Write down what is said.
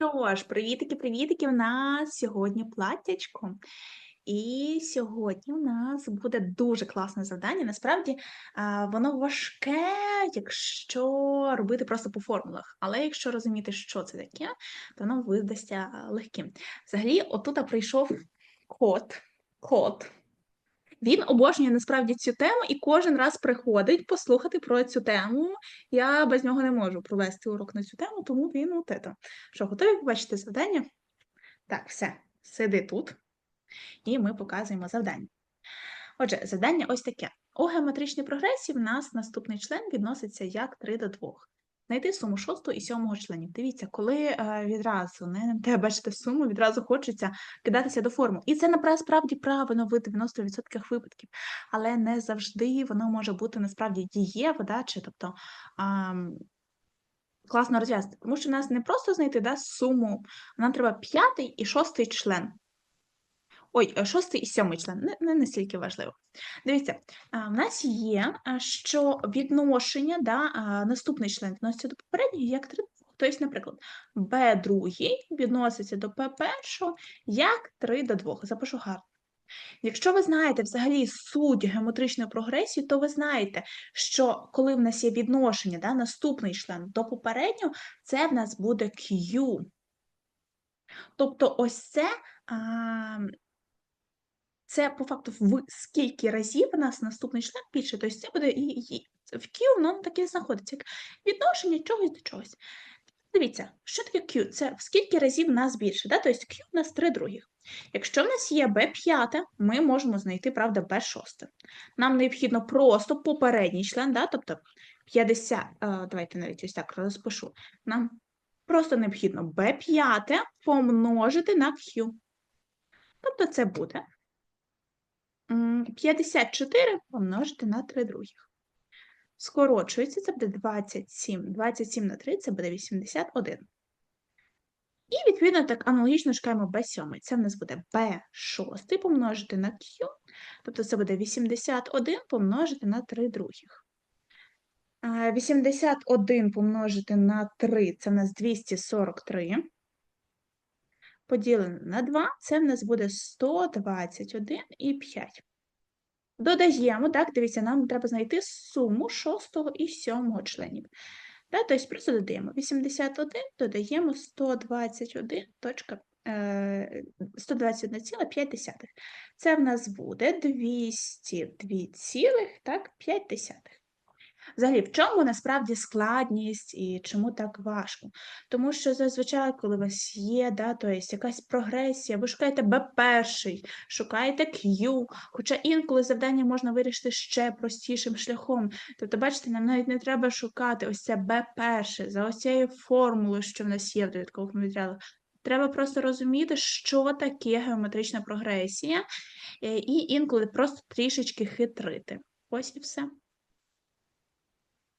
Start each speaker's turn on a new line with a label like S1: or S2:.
S1: Що ж, привітики, привітики! У нас сьогодні платтячко. І сьогодні у нас буде дуже класне завдання. Насправді, воно важке, якщо робити просто по формулах. Але якщо розуміти, що це таке, то воно видасться легким. Взагалі, отут прийшов кот. Кот. Він обожнює насправді цю тему і кожен раз приходить послухати про цю тему. Я без нього не можу провести урок на цю тему, тому він от это. Що, готові побачити завдання? Так, все, сиди тут, і ми показуємо завдання. Отже, завдання ось таке. У геометричній прогресії в нас наступний член відноситься як 3 до 2. Знайти суму шостого і сьомого членів. Дивіться, коли е, відразу не те бачите суму, відразу хочеться кидатися до форму. І це насправді правильно в 90% випадків, але не завжди воно може бути насправді дієво, да, чи тобто а, класно розв'язати. Тому що в нас не просто знайти да, суму, нам треба п'ятий і шостий член. Ой, е, шостий і сьомий член, не, не настільки важливо. Дивіться, в нас є, що відношення, да, наступний член відноситься до попереднього як 3 Тобто, наприклад, b другий відноситься до p першого як 3 до 2. Запишу гарно. Якщо ви знаєте взагалі суть геометричної прогресії, то ви знаєте, що коли в нас є відношення, да, наступний член до попереднього, це в нас буде Q. Тобто, ось це. А, це по факту в скільки разів у нас наступний член більше, тобто це буде і, і в Q, воно таке знаходиться як відношення чогось до чогось. Дивіться, що таке Q? Це в скільки разів нас більше, да? тобто Q у нас 3 других. Якщо в нас є B5, ми можемо знайти, правда, B6. Нам необхідно просто попередній член, да? тобто 50, давайте навіть ось так розпишу. Нам просто необхідно B5 помножити на Q. Тобто це буде 54 помножити на 3 других. Скорочується, це буде 27. 27 на 3 це буде 81. І, відповідно, так аналогічно шукаємо b7. Це в нас буде b6 помножити на q, тобто це буде 81 помножити на 3 других. 81 помножити на 3 це в нас 243. Поділене на 2, це в нас буде 121 і 5. Додаємо, так, дивіться, нам треба знайти суму 6 і 7 членів. Да, тобто просто додаємо 81, додаємо 121, 121,5. Це в нас буде 202,5. Взагалі, в чому насправді складність і чому так важко? Тому що зазвичай, коли у вас є, да, то є якась прогресія, ви шукаєте Б перший, шукаєте Q, хоча інколи завдання можна вирішити ще простішим шляхом. Тобто, бачите, нам навіть не треба шукати ось це Б перше, за ось цією формулою, що в нас є в додаткових матеріалах. Треба просто розуміти, що таке геометрична прогресія, е, і інколи просто трішечки хитрити. Ось і все.